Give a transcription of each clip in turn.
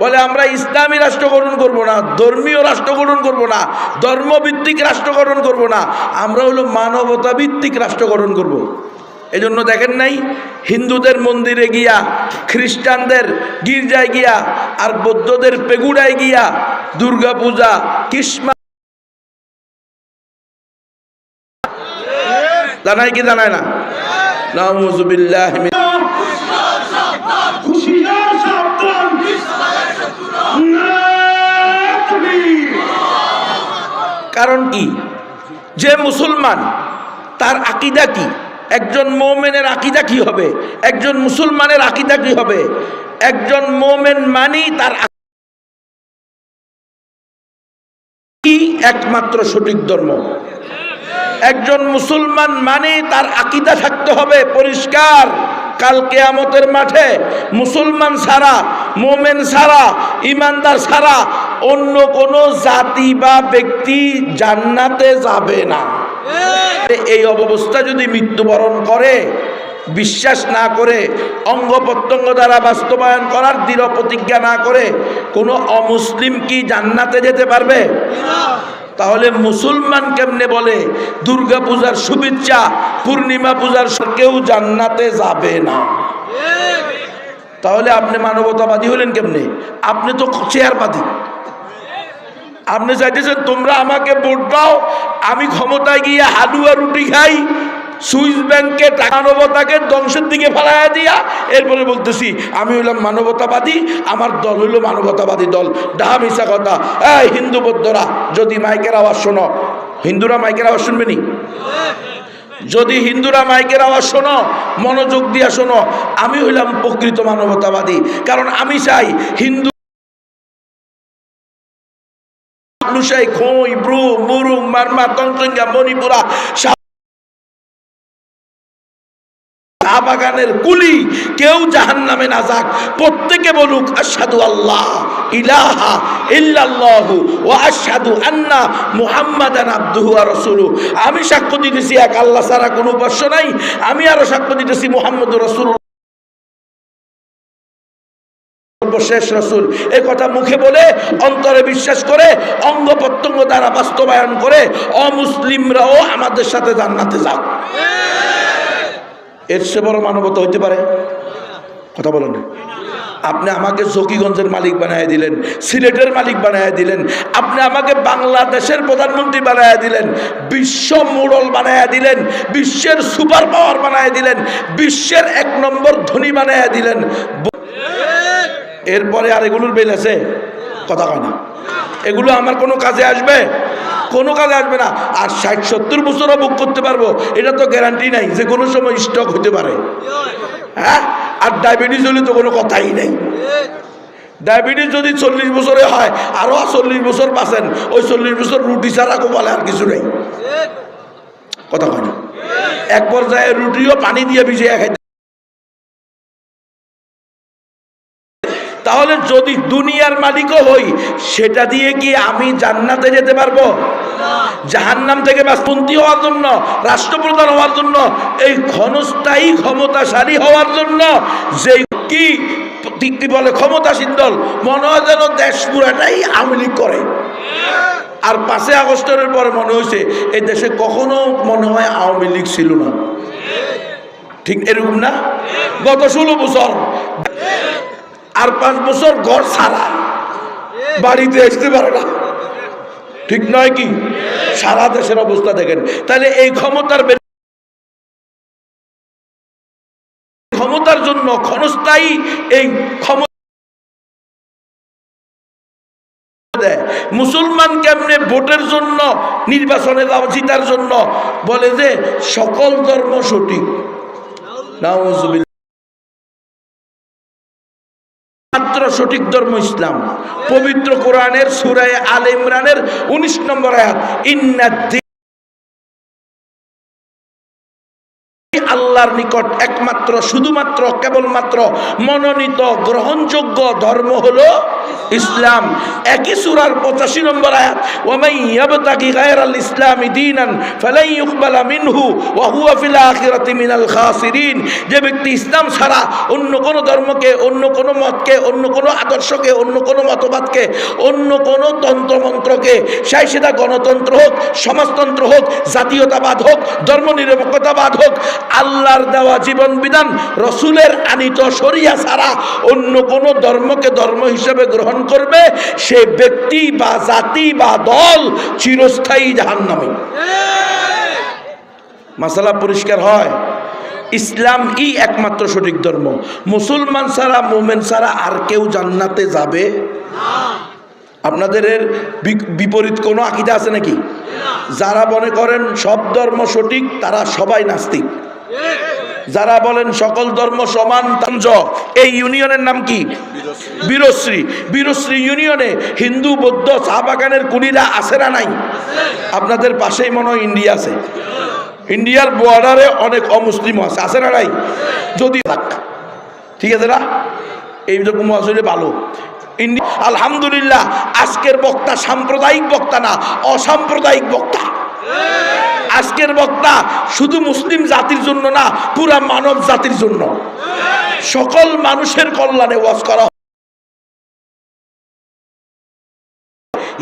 বলে, আমরা ইসলামী রাষ্ট্র গঠন করব না, ধর্মীয় রাষ্ট্র গঠন করব না, ধর্মভিত্তিক রাষ্ট্র গঠন করব না, আমরা হলো মানবতা ভিত্তিক রাষ্ট্র গঠন করব। এজন্য দেখেন নাই, হিন্দুদের মন্দিরে গিয়া, খ্রিস্টানদের গির্জায় গিয়া, আর বৌদ্ধদের পেগুড়ায় গিয়া দুর্গা পূজা কিসমা জানায় কি জানায় না নাউজুবিল্লাহ কারণ কি? যে মুসলমান, তার আকিদা কি? একজন মোমেনের আকিদা কি হবে? একজন মুসলমানের আকিদা কি হবে? একজন মোমেন মানি তার কি? একমাত্র সঠিক ধর্ম। একজন মুসলমান মানে তার আকিদা থাকতে হবে, পরিষ্কার। কাল কেয়ামতের মাঠে মুসলমান ছাড়া, মোমেন ছাড়া ইমানদার ছাড়া অন্য কোনো জাতি বা ব্যক্তি জান্নাতে যাবে না। এই অবস্থা যদি মৃত্যুবরণ করে, বিশ্বাস না করে, অঙ্গ প্রত্যঙ্গ দ্বারা বাস্তবায়ন করার দৃঢ় প্রতিজ্ঞা না করে, কোনো অমুসলিম কি জান্নাতে যেতে পারবে? তাহলে মুসলমান কেমনে বলে? দুর্গা পূজার শুভেচ্ছা, পূর্ণিমা পূজার কেউ জান্নাতে যাবে না। তাহলে আপনি মানবতাবাদী হলেন কেমনে? আপনি তো চেয়ারবাদী। আপনি চাইতেছেন, তোমরা আমাকে ভোট দাও, আমি ক্ষমতায় গিয়ে হালুয়া রুটি খাই সুইস ব্যাংকে মানবতাকে ধ্বংসের দিকে ফেলাইয়া দিয়া, এরপরে বলতেছি, আমি হইলাম মানবতাবাদী, আমার দল হইল মানবতাবাদী দল। ডাহা মিশা কথা। এই হিন্দু বৌদ্ধরা, যদি মাইকের আওয়াজ শোনো। হিন্দুরা মাইকের আওয়াজ শুনবে নি? যদি হিন্দুরা মাইকের আওয়াজ শোনো, মনোযোগ দিয়া শোনো, আমি হইলাম প্রকৃত মানবতাবাদী। কারণ আমি চাই হিন্দু লুসাই খই ব্রু মুরুং মারমা তংসঙ্গা মণিপুরা চা বাগানের কুলি, কেউ জাহান নামে না যাক। প্রত্যেকে বলুক আসাদু আল্লাহ, ইলাহা ইল্লাল্লাহু ও আসাদু আন্না মুহাম্মাদান আব্দুহু রসুলু আমি সাক্ষ্য দিতেছি এক, আল্লাহ ছাড়া কোনো উপাস্য নাই। আমি আরও সাক্ষ্য দিতেছি মুহাম্মদ রসুল শেষ রসুল। এ কথা মুখে বলে, অন্তরে বিশ্বাস করে, অঙ্গ প্রত্যঙ্গ দ্বারা বাস্তবায়ন করে, অমুসলিমরাও আমাদের সাথে জান্নাতে যাক। এর সে বড় মানবতা হইতে পারে? কথা বলেন। আপনি আমাকে জকিগঞ্জের মালিক বানায় দিলেন, সিলেটের মালিক বানায় দিলেন, আপনি আমাকে বাংলাদেশের প্রধানমন্ত্রী বানায় দিলেন, বিশ্ব মোড়ল বানায় দিলেন, বিশ্বের সুপার পাওয়ার বানায় দিলেন, বিশ্বের এক নম্বর ধনী বানায় দিলেন। এরপরে আর এগুলোর বেল আছে? কথা কয় না। এগুলো আমার কোনো কাজে আসবে? কোনো কাজে আসবে না। আর ষাট, সত্তর বছরও বুক করতে পারব, এটা তো গ্যারান্টি নাই যে কোনো সময় স্টক হতে পারে। হ্যাঁ? আর ডায়াবেটিস হলে তো কোনো কথাই নেই। ডায়াবেটিস যদি চল্লিশ বছরে হয় আরও চল্লিশ বছর বাঁচেন, ওই চল্লিশ বছর রুটি ছাড়া বলে আর কিছু নেই। কথা কয় না? এক পর্যায়ে রুটিও পানি দিয়ে ভিজিয়ে খাইতে তাহলে যদি দুনিয়ার মালিকও হই, সেটা দিয়ে কি আমি জান্নাতে যেতে পারব? জাহান্নাম থেকে বাসপন্থী হওয়ার জন্য, রাষ্ট্রপ্রধান হওয়ার জন্য, এই ক্ষণস্থায়ী ক্ষমতাশালী হওয়ার জন্য যে কি কি বলে ক্ষমতাসীন দল, মনে হয় যেন দেশ পুরাটাই আওয়ামী করে। আর পাঁচই আগস্টের পরে মনে হয়েছে, এই দেশে কখনো মনে হয় আওয়ামী লীগ ছিল না। ঠিক এরকম না? গত ষোলো বছর আর পাঁচ বছর ঘর ছাড়া। বাড়িতে আসতে পারে না। ঠিক নয় কি? সারা দেশের অবস্থা দেখেন। তাহলে এই ক্ষমতার ক্ষমতার জন্য ক্ষণস্থায়ী এই ক্ষমতা দেয়। মুসলমান কেমনে ভোটের জন্য, নির্বাচনে জিতার জন্য বলে যে সকল ধর্ম সঠিক? নাউজুবিল্লাহ। মাত্র সঠিক ধর্ম ইসলাম। পবিত্র কোরআনের সুরায় আল ইমরানের উনিশ নম্বর আয়াত ইন্নাদ্দি আল্লাহর নিকট একমাত্র, শুধুমাত্র, কেবলমাত্র মনোনীত, গ্রহণযোগ্য ধর্ম হলো ইসলাম। একই সূরার 85 নম্বর আয়াত ওয়ামাই ইয়াবতাগি গায়রাল ইসলামি দীনান ফালাই ইউকবালা মিনহু ওয়া হুয়া ফিল আখিরাতি মিনাল খাসিরিন। যে ব্যক্তি ইসলাম ছাড়া অন্য কোনো ধর্মকে, অন্য কোনো মতকে, অন্য কোনো আদর্শকে, অন্য কোনো মতবাদকে, অন্য কোনো তন্ত্রমন্ত্রকে সেই সেটা গণতন্ত্র হোক, সমাজতন্ত্র হোক, জাতীয়তাবাদ হোক, ধর্মনিরপেক্ষতাবাদ হোক, আল্লাহর দেওয়া জীবন বিধান, রসুলের আনিত শরিয়া ছাড়া অন্য কোনো ধর্মকে ধর্ম হিসেবে গ্রহণ করবে, সে ব্যক্তি বা জাতি বা দল চিরস্থায়ী জাহান্নামী। মাসালা পরিষ্কার হয়। ইসলাম ই একমাত্র সঠিক ধর্ম। মুসলমান ছাড়া, মোমেন ছাড়া আর কেউ জান্নাতে যাবে? আপনাদের বিপরীত কোনো আকিদা আছে নাকি? যারা মনে করেন সব ধর্ম সঠিক, তারা সবাই নাস্তিক। যারা বলেন সকল ধর্ম সমান তঞ্জ এই ইউনিয়নের নাম কি? বীরশ্রী। বীরশ্রী ইউনিয়নে হিন্দু, বৌদ্ধ চা বাগানের কুলিরা আছে না নাই? আপনাদের পাশেই মনে হয় ইন্ডিয়া আছে। ইন্ডিয়ার বর্ডারে অনেক অমুসলিম আছে। আছে না নাই? যদি থাক। ঠিক আছে না? এইরকম আসলে ভালো। ইন্ডি আলহামদুলিল্লাহ, আজকের বক্তা সাম্প্রদায়িক বক্তা না, অসাম্প্রদায়িক বক্তা। আজকের বক্তা শুধু মুসলিম জাতির জন্য না, পুরা মানব জাতির জন্য। সকল মানুষের কল্যাণে ওয়াজ করা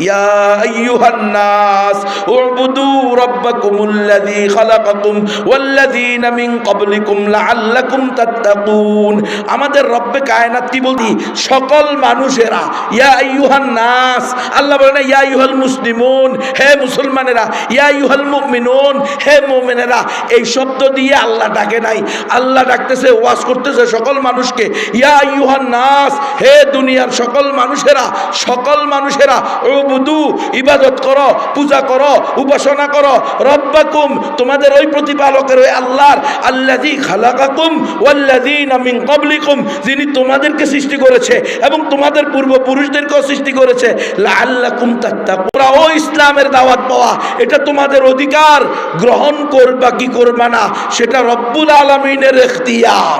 ইয়া আমাদের রব্বে কায়নাত কি বলতি? সকল মানুষেরা, ইয়া নাস আল্লাহ বলে ইয়া আইয়ুহাল মুসলিমুন, হে মুসলমানেরা, ইয়া আইয়ুহাল মুমিনুন, হে মুমিনেরা, এই শব্দ দিয়ে আল্লাহ ডাকে নাই। আল্লাহ ডাকতেছে, ওয়াজ করতেছে সকল মানুষকে, ইয়া আইয়ুহান নাস হে দুনিয়ার সকল মানুষেরা সকল মানুষেরা ও বুধু ইবাদত করো পূজা করো উপাসনা করো। রব্বাকুম তোমাদের ওই প্রতিপালকের ওই আল্লাহর খালাকাকুম ক্বাবলিকুম যিনি তোমাদেরকে সৃষ্টি করেছে এবং তোমাদের পূর্বপুরুষদেরকেও সৃষ্টি করেছে। ও ইসলামের দাওয়াত পাওয়া এটা তোমাদের অধিকার। গ্রহণ করবা কি করবা না সেটা রব্বুল আলামিনের ইখতিয়ার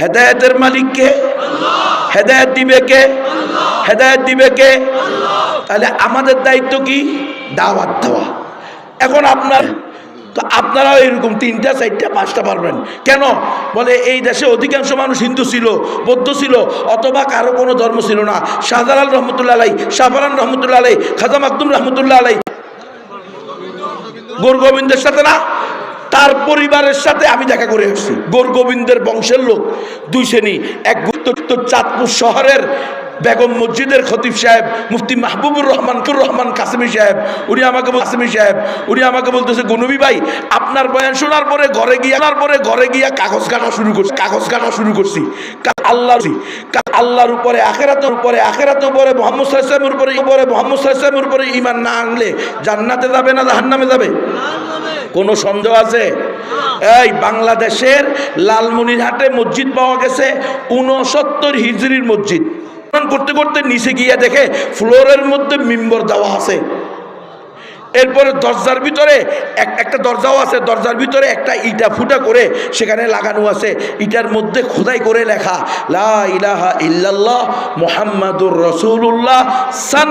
হেদায়েতের মালিককে হেদায়েত দিবে কে? হেদায়েত দিবে কে? তাহলে আমাদের দায়িত্ব কি? দাওয়াত দেওয়া। এখন আপনার তো আপনারাও এরকম তিনটা, চারটা, পাঁচটা পারবেন। কেন? বলে এই দেশে অধিকাংশ মানুষ হিন্দু ছিল, বৌদ্ধ ছিল, অথবা কারও কোনো ধর্ম ছিল না। শাহজালাল রহমতুল্লাহ আলাই শাহফারান রহমতুল্লাহ আলাই, খাজা মাকদুম রহমতুল্লাহ আলাই। গোর গোবিন্দের সাথে না? তার পরিবারের সাথে আমি দেখা করে এসেছি গোর গোবিন্দের বংশের লোক, দুই শ্রেণি। এক উত্তর চাঁদপুর শহরের বেগম মসজিদের খতিব সাহেব, মুফতি মাহবুবুর রহমান কুর রহমান কাসিমি সাহেব। উনি আমাকে কাসিমি সাহেব, উনি আমাকে বলতেছে, গনবী ভাই, আপনার বয়ান শোনার পরে ঘরে গিয়ে পরে ঘরে গিয়া কাগজ কাটা শুরু করছি, কাগজ কাটা শুরু করছি। কা- আল্লাহর উপরে, আখেরাতের উপরে আখেরাতের উপরে, মোহাম্মদ সাল্লামের উপরে উপরে মোহাম্মদ সাল্লামের উপরে ইমান না আনলে জান্নাতে যাবে না জাহান্নামে যাবে? কোনো সন্দেহ আছে? এই বাংলাদেশের লালমনিরহাটে মসজিদ পাওয়া গেছে উনসত্তর হিজড়ির মসজিদ। করতে করতে নিচে গিয়ে দেখে ফ্লোরের মধ্যে মিম্বর দেওয়া আছে। এরপরে দরজার ভিতরে এক, একটা দরজাও আছে, দরজার ভিতরে একটা ইটা ফুটা করে সেখানে লাগানো আছে। ইটার মধ্যে খোদাই করে লেখা, লা ইলাহা ইল্লাল্লাহ মোহাম্মদুর রসুল্লাহ সান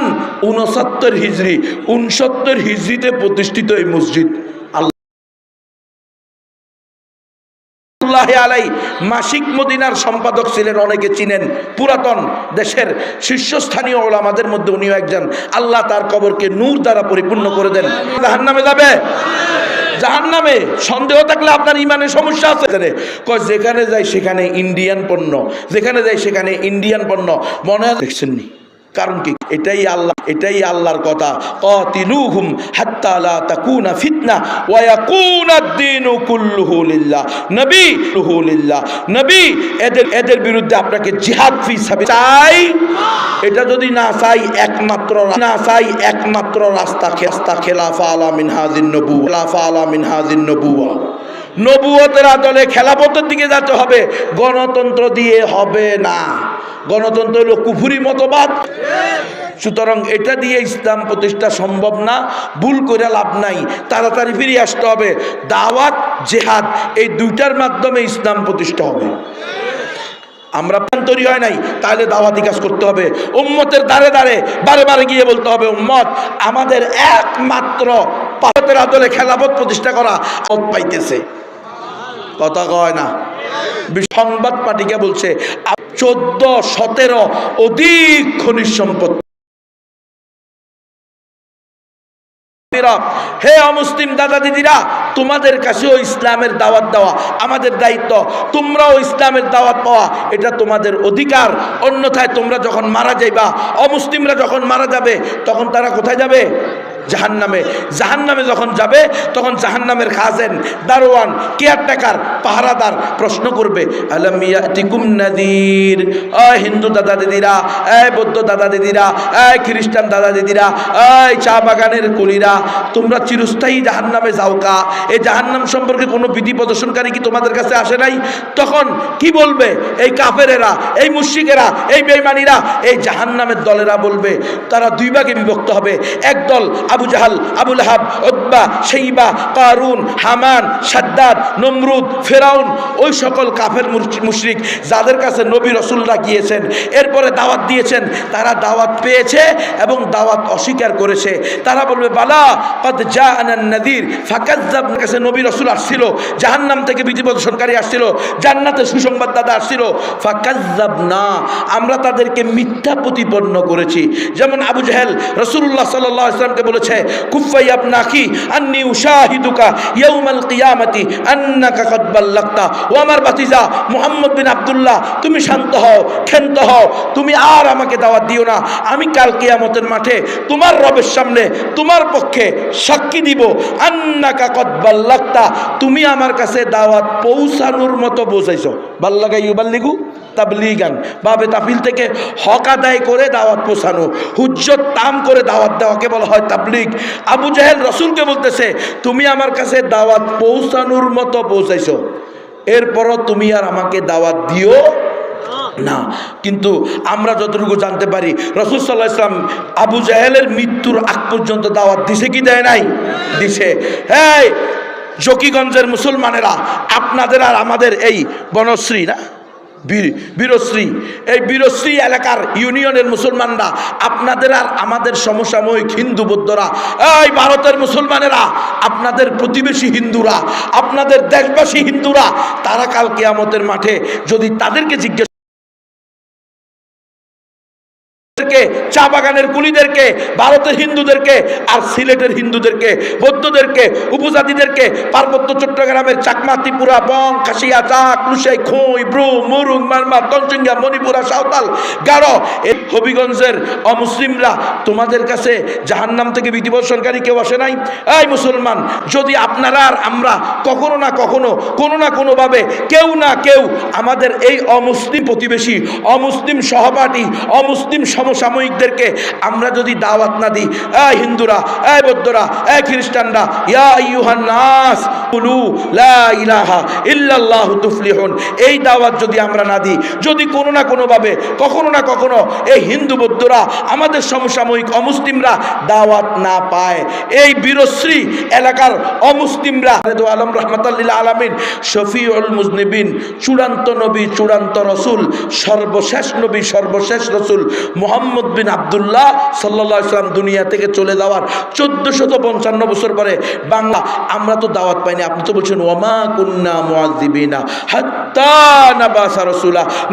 উনসত্তর হিজড়ি উনসত্তর হিজড়িতে প্রতিষ্ঠিত এই মসজিদ। আলাই মাসিক মদিনার সম্পাদক ছিলেন অনেকে চিনেন, পুরাতন দেশের শীর্ষস্থানীয় ওলামাদের মধ্যে উনিও একজন। আল্লাহ তার কবরকে নূর দ্বারা পরিপূর্ণ করে দেন। জাহান নামে যাবে? জাহান নামে সন্দেহ থাকলে আপনার ইমানের সমস্যা আছে। কয়, যেখানে যাই সেখানে ইন্ডিয়ান পণ্য, যেখানে যাই সেখানে ইন্ডিয়ান পণ্য। মনে দেখছেন নি কারণ কি? এটাই আল্লাহ, এটাই আল্লাহর কথা। কাতিলুহুম হাত্তা লা তাকুনা ফিতনা ওয়া ইয়াকুনা আদ-দীনু কুল্লুহু লিল্লাহ। নবী, কুল্লুহু লিল্লাহ। নবী, এদের এদের বিরুদ্ধে আপনাকে জিহাদ ফি সাবিল চাই। এটা যদি না চাই, একমাত্র না চাই, একমাত্র রাস্তা রাস্তা খেলাফা আলা মিন হাজিন নবু খেলাফা আলা মিন হাজিন নবুয়া নবুয়তের আদলে খেলাপথের দিকে যেতে হবে, গণতন্ত্র দিয়ে হবে না। গণতন্ত্র হলো কুফুরি মতবাদ। সুতরাং এটা দিয়ে ইসলাম প্রতিষ্ঠা সম্ভব না, ভুল করে লাভ নাই। তাড়াতাড়ি ফিরে আসতে হবে। দাওয়াত, জেহাদ, এই দুইটার মাধ্যমে ইসলাম প্রতিষ্ঠা হবে। আমরা তৈরি হয় নাই, তাহলে দাওয়াতি কাজ করতে হবে। উম্মতের দ্বারে দ্বারে, বারে বারে গিয়ে বলতে হবে, উম্মত, আমাদের একমাত্র পাতের আদলে খেলাপথ প্রতিষ্ঠা করা পথ পাইতেছে। কথা কয় না। সংবাদ পার্টিকে বলছে চোদ্দ, সতেরো, অধিক খনিজ সম্পদ। হে অমুসলিম দাদা দিদিরা, তোমাদের কাছে কাছেও ইসলামের দাওয়াত দেওয়া আমাদের দায়িত্ব। তোমরাও ইসলামের দাওয়াত পাওয়া, এটা তোমাদের অধিকার। অন্যথায় তোমরা যখন মারা যাইবা, অমুসলিমরা যখন মারা যাবে, তখন তারা কোথায় যাবে? জাহান নামে জাহান নামে যখন যাবে, তখন জাহান নামের খাজেন, দারোয়ান, কেয়ারটেকার, পাহারাদার প্রশ্ন করবে নাদির? হিন্দু দাদা দিদিরা এই বৌদ্ধ দাদা দিদিরা এই খ্রিস্টান দাদা দিদিরা এই চা বাগানের কুলিরা, তোমরা চিরস্থায়ী জাহান নামে যাও কা? এই জাহান নাম সম্পর্কে কোনো বিধি প্রদর্শনকারী কি তোমাদের কাছে আসে নাই? তখন কি বলবে? এই কাফেরেরা, এই মুশিকেরা এই বেইমানিরা এই জাহান নামের দলেরা বলবে, তারা দুই ভাগে বিভক্ত হবে। একদল আবু জাহাল আবুল হাব ওদ্বা সেইবা কারুন, হামান, সাদ্দাদ, নমরুদ, ফেরাউন, ওই সকল কাফের মুশরিক যাদের কাছে নবী রসুলরা গিয়েছেন, এরপরে দাওয়াত দিয়েছেন, তারা দাওয়াত পেয়েছে এবং দাওয়াত অস্বীকার করেছে। তারা বলবে, বালা, কদ যা আনান নদীর ফাকাজ্জাব কাছে নবী রসুল আসছিল, জাহান্নাম থেকে বিধি প্রদর্শনকারী আসছিল জান্নাতের সুসংবাদ দাদা আসছিল। ফাকাজ্জাব না আমরা তাদেরকে মিথ্যা প্রতিপন্ন করেছি। যেমন আবু জাহেল রসুল্লাহ সাল্লাহ ইসলামকে বলেছে কুফাই আপনাকি আন্নি উশাহিদুকা ইয়াউমাল কিয়ামতি আন্নাকা কদ বাল্লাগতা। ও আমার বাতিজা মুহাম্মদ বিন আব্দুল্লাহ, তুমি শান্ত হও, ক্ষান্ত হও, তুমি আর আমাকে দাওয়াত দিও না। আমি কাল কিয়ামতের মাঠে তোমার রবের সামনে, তোমার পক্ষে সাক্ষী দিব। আন্নাকা কদ বাল্লাগতা, তুমি আমার কাছে দাওয়াত পৌঁছানোর মতো বোঝাইছো। বাল্লাগা ইউবাল্লিগু? তাবলিগান, বাবে তাফিল থেকে হক আদায় করে দাওয়াত পোষানো হুজ্জত তাম করে দাওয়াত দেওয়াকে বলা হয় তাবলিগ। আবু জাহেল রসুলকে বলতেছে, তুমি আমার কাছে দাওয়াত পৌঁছানোর মতো পৌঁছাইছো। এরপরও তুমি আর আমাকে দাওয়াত দিও না। কিন্তু আমরা যতটুকু জানতে পারি, রসুল সাল্লাহ ইসলাম আবু জাহেলের মৃত্যুর আগ পর্যন্ত দাওয়াত দিছে কি দেয় নাই? দিছে। হ্যাঁ জকিগঞ্জের মুসলমানেরা, আপনাদের আর আমাদের এই বনশ্রী না? বীরশ্রী। এই বীরশ্রী এলাকার ইউনিয়নের মুসলমানরা, আপনাদের আর আমাদের সমসাময়িক হিন্দু বৌদ্ধরা, এই ভারতের মুসলমানেরা, আপনাদের প্রতিবেশী হিন্দুরা, আপনাদের দেশবাসী হিন্দুরা, তারা কাল কেয়ামতের মাঠে যদি তাদেরকে জিজ্ঞেস চা বাগানের কুলিদেরকে, ভারতের হিন্দুদেরকে আর সিলেটের হিন্দুদেরকে, বৌদ্ধদেরকে, উপজাতিদেরকে, পার্বত্য চট্টগ্রামের চাকমা, ত্রিপুরা, বং খাসিয়া চাক, লুসাই, খুঁই ব্রু মুরুং, মারমা তঞ্চিঙ্গা মণিপুরা, সাঁওতাল, গারো হবিগঞ্জের অমুসলিমরা তোমাদের কাছে জাহান্নাম থেকে বিধিবর্ষণকারী কেউ আসে নাই? এই মুসলমান, যদি আপনারা আর আমরা কখনো না কখনো, কোনো না কোনোভাবে কেউ না কেউ আমাদের এই অমুসলিম প্রতিবেশী, অমুসলিম সহপাঠী, অমুসলিম সমসাময়িকদেরকে আমরা যদি দাওয়াত না দিই, এই হিন্দুরা, এই বৌদ্ধরা, এই খ্রিস্টানরা, ইয়া আইয়ুহান নাস কুলু এই দাওয়াত যদি আমরা না দিই, যদি কোনো না কোনোভাবে, কখনো না কখনো এই হিন্দু বৌদ্ধরা, আমাদের সমসাময়িক অমুসলিমরা দাওয়াত না পায়। এই বীরশ্রী এলাকার অমুসলিমরা আলম রহমতাল্লিল্লা আলমিন, শফিউল মুজনিবিন, চূড়ান্ত নবী, চূড়ান্ত রসুল, সর্বশেষ নবী, সর্বশেষ রসুল মোহাম্মদ বিন আবদুল্লাহ সাল্লাহ ইসলাম দুনিয়া থেকে চলে যাওয়ার চোদ্দশত পঞ্চান্ন বছর পরে বাংলা, আমরা তো দাওয়াত পাইনি। আপনি তো বলছেন ওমা কুন্না মুআযিবিনা হাত্তা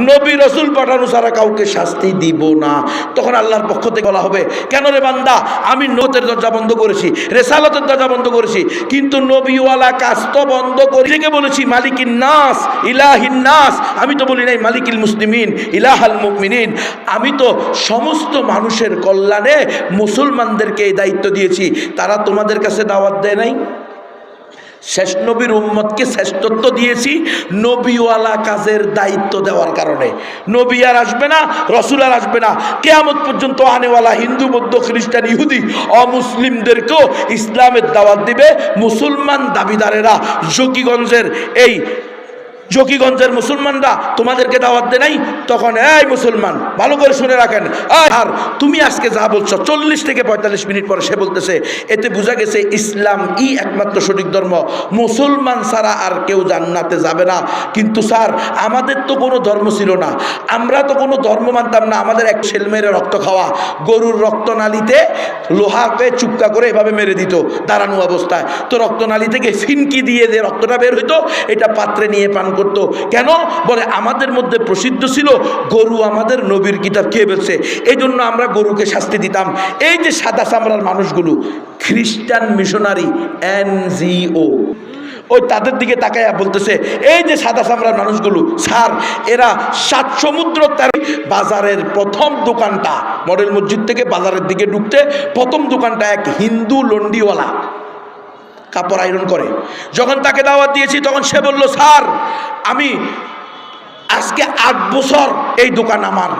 নবী রসুল পাঠানো ছাড়া কাউকে শাস্তি দিব না। তখন আল্লাহর পক্ষ থেকে বলা হবে, কেন রে বান্দা? আমি নতের দরজা বন্ধ করেছি, রেসালতের দরজা বন্ধ করেছি, কিন্তু নবীওয়ালা কাজ তো বন্ধ করে থেকে বলেছি, মালিকিন নাস, ইলাহিন নাস। আমি তো বলি নাই, মালিকিল মুসলিমিন, ইলাহাল মুমিনিন। আমি তো সমস্ত মানুষের কল্যাণে মুসলমানদেরকে এই দায়িত্ব দিয়েছি। তারা তোমাদের কাছে দাওয়াত দেয় নাই? শেষ নবীর উম্মতকে শ্রেষ্ঠত্ব দিয়েছি নবীওয়ালা কাজের দায়িত্ব দেওয়ার কারণে। নবী আর আসবে না, রসুল আর আসবে না। কেয়ামত পর্যন্ত আনেওয়ালা হিন্দু, বৌদ্ধ, খ্রিস্টান, ইহুদি, অমুসলিমদেরকেও ইসলামের দাওয়াত দিবে মুসলমান দাবিদারেরা যোগীগঞ্জের এই জকিগঞ্জের মুসলমানরা তোমাদেরকে দাওয়াত দে নাই? তখন, এই মুসলমান, ভালো করে শুনে রাখেন। আর তুমি আজকে যা বলছো, চল্লিশ থেকে পঁয়তাল্লিশ মিনিট পরে সে বলতেছে, এতে বোঝা গেছে ইসলাম ই একমাত্র সঠিক ধর্ম। মুসলমান ছাড়া আর কেউ জান্নাতে যাবে না। কিন্তু স্যার, আমাদের তো কোনো ধর্ম ছিল না। আমরা তো কোনো ধর্ম মানতাম না। আমাদের এক ছেল মেরে রক্ত খাওয়া, গরুর রক্তনালীতে লোহাকে চুপকা করে এভাবে মেরে দিত দাঁড়ানো অবস্থায়। তো রক্তনালী থেকে ফিনকি দিয়ে যে রক্তটা বের হইতো, এটা পাত্রে নিয়ে পান করতো। কেন? বলে, আমাদের মধ্যে প্রসিদ্ধ ছিল, গরু আমাদের নবীর কিতাব খেয়ে ফেলছে এই জন্য আমরা গরুকে শাস্তি দিতাম। এই যে সাদা চামড়ার মানুষগুলো, খ্রিস্টান মিশনারি, এনজিও, ওই তাদের দিকে তাকাইয়া বলতেছে, এই যে সাদা চামড়ার মানুষগুলো, স্যার, এরা সাত সমুদ্র তেরো বাজারের প্রথম দোকানটা, মডেল মসজিদ থেকে বাজারের দিকে ঢুকতে, প্রথম দোকানটা এক হিন্দু লন্ডিওয়ালা। কাপড় আয়রন করে। যখন তাকে দাওয়াত দিয়েছি, তখন সে বলল, স্যার, আমি আজকে আট বছর এই দোকান আমার।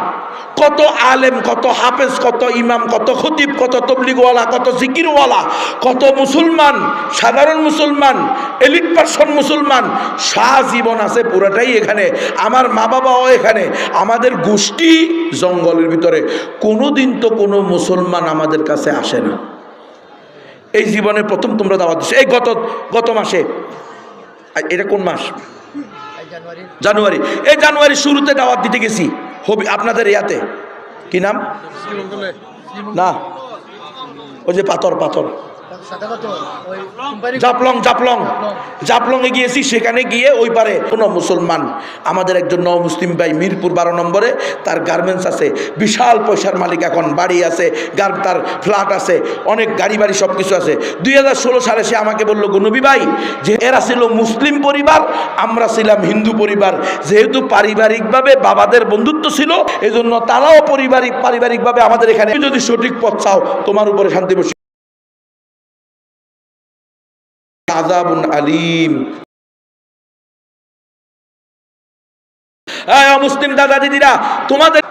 কত আলেম, কত হাফেজ, কত ইমাম, কত খতিব, কত তবলিগওয়ালা, কত জিকিরওয়ালা, কত মুসলমান, সাধারণ মুসলমান, এলিট পার্সন মুসলমান শাহ জীবন আছে পুরোটাই এখানে। আমার মা বাবাও এখানে। আমাদের গোষ্ঠী জঙ্গলের ভিতরে। কোনো দিন তো কোনো মুসলমান আমাদের কাছে আসে না। এই জীবনে প্রথম তোমরা দাওয়াত দিচ্ছ এই গত গত মাসে। এটা কোন মাস? জানুয়ারি। এই জানুয়ারি শুরুতে দাওয়াত দিতে গেছি। হবি আপনাদের ইয়াতে। কি নাম? না। ওই যে পাথর পাথর। জাপলং জাপলং। জাপলংয়ে গিয়েছি সেখানে গিয়ে ওই পারে কোনো মুসলমান আমাদের একজন ন মুসলিম ভাই মিরপুর বারো নম্বরে তার গার্মেন্টস আছে বিশাল পয়সার মালিক এখন বাড়ি আছে গার তার ফ্ল্যাট আছে অনেক গাড়ি বাড়ি সব কিছু আছে। দুই হাজার ষোলো সালে সে আমাকে বলল গুনবি ভাই যে এরা ছিল মুসলিম পরিবার আমরা ছিলাম হিন্দু পরিবার। যেহেতু পারিবারিকভাবে বাবাদের বন্ধুত্ব ছিল এজন্য তারাও পরিবারিক পারিবারিকভাবে আমাদের এখানে যদি সঠিক পথ চাও তোমার উপরে শান্তি বসে আজাবুন আলিম। মুসলিম দাদা দিদিরা তোমাদের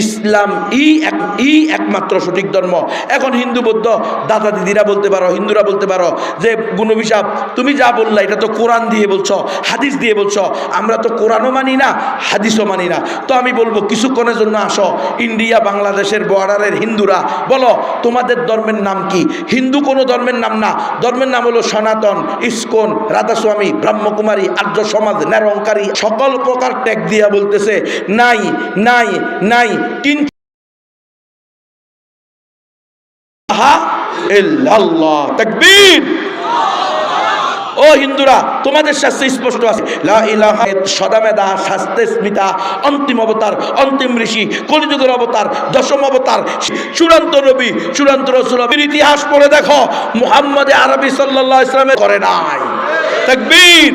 ইসলাম ই এক, ই একমাত্র সঠিক ধর্ম। এখন হিন্দু, বৌদ্ধ দাদা দিদিরা বলতে পারো, হিন্দুরা বলতে পারো যে গুণবি সাহেব তুমি যা বললা, এটা তো কোরআন দিয়ে বলছো, হাদিস দিয়ে বলছো। আমরা তো কোরআনও মানি না, হাদিসও মানি না। তো আমি বলব, কিছুক্ষণের জন্য আসো। ইন্ডিয়া, বাংলাদেশের বর্ডারের হিন্দুরা, বলো, তোমাদের ধর্মের নাম কি? হিন্দু কোনো ধর্মের নাম না। ধর্মের নাম হলো সনাতন, ইস্কন, রাধাস্বামী, ব্রহ্মকুমারী, আর্য সমাজ নিরঙ্কারী সকল প্রকার ট্যাগ দিয়া বলতেছে, নাই নাই নাই। ও হিন্দুরা, তোমাদের শাস্তি স্পষ্ট আছে। শাস্তে স্মিতা অন্তিম অবতার, অন্তিম ঋষি, কলিযুগের অবতার, দশম অবতার, চূড়ান্ত নবী চূড়ান্ত রসুল ইতিহাস পড়ে দেখো, মুহাম্মদে আরবি সাল্লাল্লাহু ইসলামে করে নাই। তাকবীর।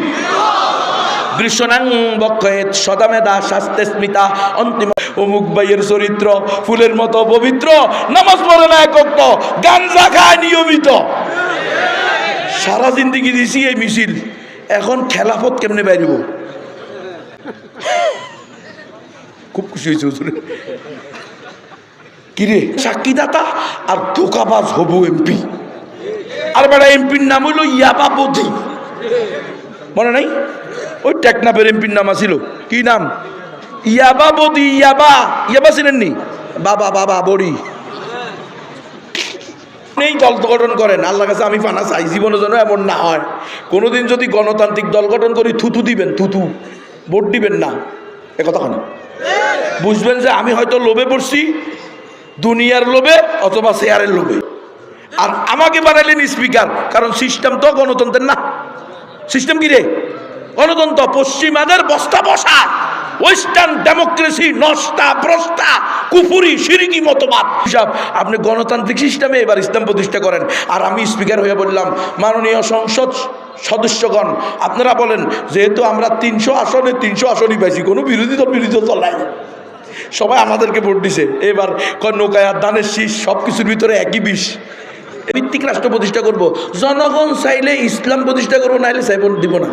গ্রীষ্ণাং বক্ষেত সদামেদা শাস্তে স্মিতা অন্তিম অমুক ভাইয়ের চরিত্র, ফুলের মতো পবিত্র নামাজ পড়ে না একক গাঞ্জা খায় নিয়মিত। সারা জিন্দিগি দিছি এই মিছিল, এখন খেলাফত কেমনে বাইরিব খুব খুশি হয়েছে হুজুরে। কিরে? সাক্ষীদাতা আর ধোকাবাজ হব এমপি। আর বেড়া এমপির নাম হইল ইয়াবা বধি। মনে নাই? ওই টেকনাফের এমপির নাম আছিল। কি নাম? ইয়াবা বদি, ইয়াবা। ইয়াবা ছিলেননি বাবা বাবা, বড়ি। নেই দল গঠন করেন। আল্লাহ কাছে আমি ফানা চাই। জীবনে যেন এমন না হয়। কোনোদিন যদি গণতান্ত্রিক দল গঠন করি, থুতু দিবেন, থুতু। ভোট দিবেন না। এ কথা কেন। বুঝবেন যে আমি হয়তো লোভে পড়ছি, দুনিয়ার লোভে অথবা শেয়ারের লোভে। আর আমাকে বানাইলেন স্পিকার, কারণ সিস্টেম তো গণতন্ত্রের না। সিস্টেম কি রে? গণতন্ত্র পশ্চিমাদের বস্তা বসা। ওয়েস্টার্ন ডেমোক্রেসি নষ্টা প্রস্তা কুফুরি, সিরিকি মতবাদ। হিসাব, আপনি গণতান্ত্রিক সিস্টেমে এবার ইসলাম প্রতিষ্ঠা করেন। আর আমি স্পিকার হয়ে বললাম, মাননীয় সংসদ সদস্যগণ, আপনারা বলেন, যেহেতু আমরা তিনশো আসনে, তিনশো আসনই পাইছি, কোনো বিরোধী দল বিরোধী দল নাই। সবাই আমাদেরকে ভোট দিছে। এবার কয় দানের শীষ সব কিছুর ভিতরে একই বিষ। ভিত্তিক রাষ্ট্র প্রতিষ্ঠা করব। জনগণ চাইলে ইসলাম প্রতিষ্ঠা করব, নাইলে চাইব দিব না।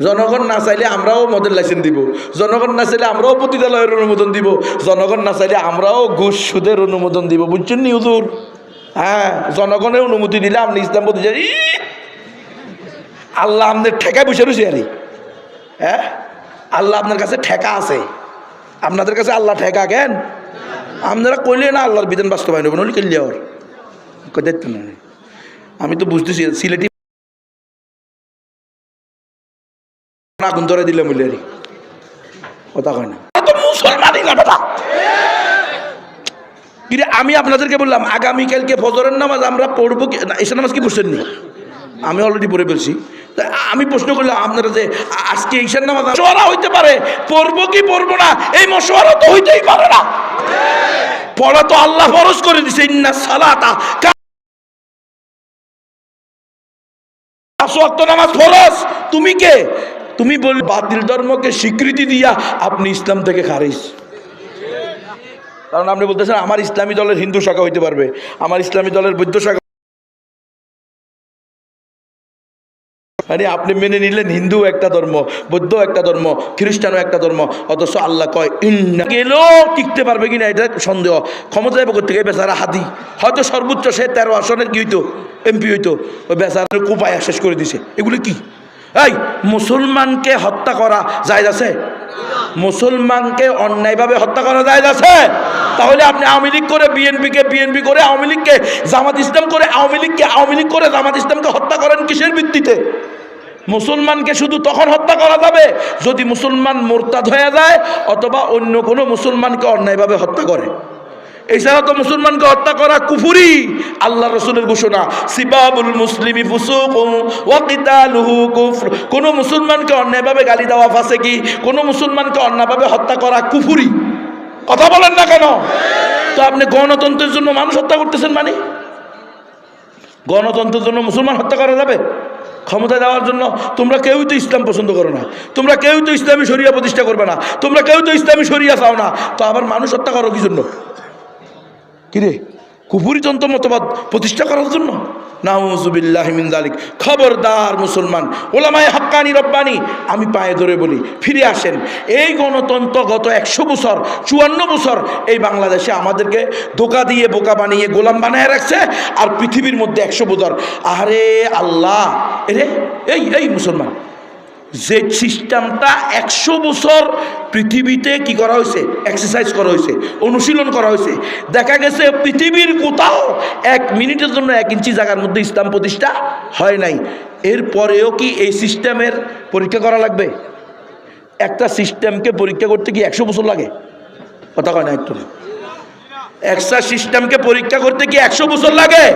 জনগণ না চাইলে আমরাও মদের লাইসেন্স দিব। জনগণ না চাইলে আমরাও পতিতালয়ের অনুমোদন দিব। জনগণ না চাইলে আমরাও ঘুষ সুদের অনুমোদন দিব। বুঝছেন নি হুজুর? হ্যাঁ জনগণের অনুমতি দিলে আপনি ইসলাম প্রতিষ্ঠা ই! আল্লাহ আমাদের ঠেকায় বসে রয়েছে আরে। হ্যাঁ? আল্লাহ আপনার কাছে ঠেকা আছে। আপনাদের কাছে আল্লাহ ঠেকা কেন? আপনারা কইলে না আল্লাহর বিধান বাস্তবায়ন হবে নলি কেলিয়া ওর না। আমি তো বুঝতেছি, সিলেটি আগুন ধরে দিলে মুলিয়ারি কথা কয় না। তো মুসলমানই না বেটা কিরে আমি আপনাদেরকে বললাম আগামীকালকে ফজরের নামাজ আমরা পড়ব কি এসে নামাজ কি পড়ছেন নি? আমি অলরেডি পড়ে ফেলছি। আমি প্রশ্ন করলাম আপনারা যে আজকে ঈশান নামাজ মশওয়ারা হইতে পারে পড়ব কি পড়ব না? এই মশওয়ারা তো হইতেই পারে না। পড়া তো আল্লাহ ফরজ করে দিছে ইন্না সালাতা নামাজ ফরজ। তুমি কে? তুমি বল বাতিল ধর্মকে স্বীকৃতি দিয়া আপনি ইসলাম থেকে খারিজ। কারণ আপনি বলতেছেন, আমার ইসলামী দলের হিন্দু শাখা হইতে পারবে, আমার ইসলামী দলের বৌদ্ধ শাখা মানে আপনি মেনে নিলেন হিন্দু একটা ধর্ম, বৌদ্ধ একটা ধর্ম, খ্রিস্টানও একটা ধর্ম, অথচ আল্লাহ কয় গেলেও টিকতে পারবে কিনা এটা সন্দেহ। ক্ষমতা যাবে গিয়ে বেচারা হাদি। হয়তো সর্বোচ্চ সে তেরো আসনের কি হইতো, এমপি হইতো, ওই বেচারা কুপায়া শেষ করে দিছে। এগুলো কি? এই, মুসলমানকে হত্যা করা যায় আছে? মুসলমানকে অন্যায়ভাবে হত্যা করা যায় আছে? তাহলে আপনি আওয়ামী লীগ করে বিএনপিকে বিএনপি করে আওয়ামী লীগকে জামাত ইসলাম করে আওয়ামী লীগকে আওয়ামী লীগ করে জামাত ইসলামকে হত্যা করেন কিসের ভিত্তিতে? মুসলমানকে শুধু তখন হত্যা করা যাবে যদি মুসলমান মোরতাদ হয়ে যায় অথবা অন্য কোনো মুসলমানকে অন্যায়ভাবে হত্যা করে। এছাড়া তো মুসলমানকে হত্যা করা কুফুরি। আল্লাহ রসুলের ঘোষণা, সিবাবুল মুসলিমি কোন মুসলমানকে অন্যায়ভাবে গালি দেওয়া ফাঁসে কি? কোনো মুসলমানকে অন্যায়ভাবে হত্যা করা কুফুরি? কথা বলেন না কেন? তো আপনি গণতন্ত্রের জন্য মানুষ হত্যা করতেছেন মানে? গণতন্ত্রের জন্য মুসলমান হত্যা করা যাবে? ক্ষমতা দেওয়ার জন্য তোমরা কেউই তো ইসলাম পছন্দ করো না। তোমরা কেউ তো ইসলামী শরিয়া প্রতিষ্ঠা করবে না। তোমরা কেউ তো ইসলামী শরিয়া চাও না। তো আবার মানুষ হত্যা করো কি জন্য? কিরে? কুপুরিতন্ত্র মতবাদ প্রতিষ্ঠা করার জন্য? নাউজুবিল্লাহমিন দালিক খবরদার মুসলমান, ওলামায় হাক্কানি রব্বানি, আমি পায়ে ধরে বলি, ফিরে আসেন। এই গণতন্ত্র গত একশো বছর, চুয়ান্ন বছর এই বাংলাদেশে আমাদেরকে ধোকা দিয়ে, বোকা বানিয়ে, গোলাম বানায় রাখছে, আর পৃথিবীর মধ্যে একশো বছর। আরে আল্লাহ! এরে, এই এই মুসলমান, যে সিস্টেমটা একশো বছর পৃথিবীতে কি করা হয়েছে? এক্সারসাইজ করা হয়েছে, অনুশীলন করা হয়েছে। দেখা গেছে পৃথিবীর কোথাও এক মিনিটের জন্য এক ইঞ্চি জায়গার মধ্যে ইসলাম প্রতিষ্ঠা হয় নাই। এরপরেও কি এই সিস্টেমের পরীক্ষা করা লাগবে? একটা সিস্টেমকে পরীক্ষা করতে কি একশো বছর লাগে? কথা কয় না একটু একটা সিস্টেমকে পরীক্ষা করতে কি একশো বছর লাগে?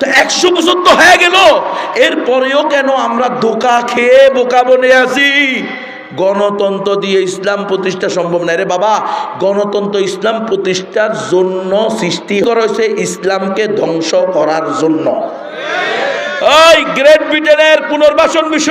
তো একশো বছর তো হয়ে গেল। এরপরেও কেন আমরা ধোকা খেয়ে বোকা বনে আছি? গণতন্ত্র দিয়ে ইসলাম প্রতিষ্ঠা সম্ভব নয় রে বাবা, গণতন্ত্র ইসলাম প্রতিষ্ঠার জন্য সৃষ্টি করা হয়েছে ইসলামকে ধ্বংস করার জন্য। এই গ্রেট ব্রিটেনের পুনর্বাসন বিষয়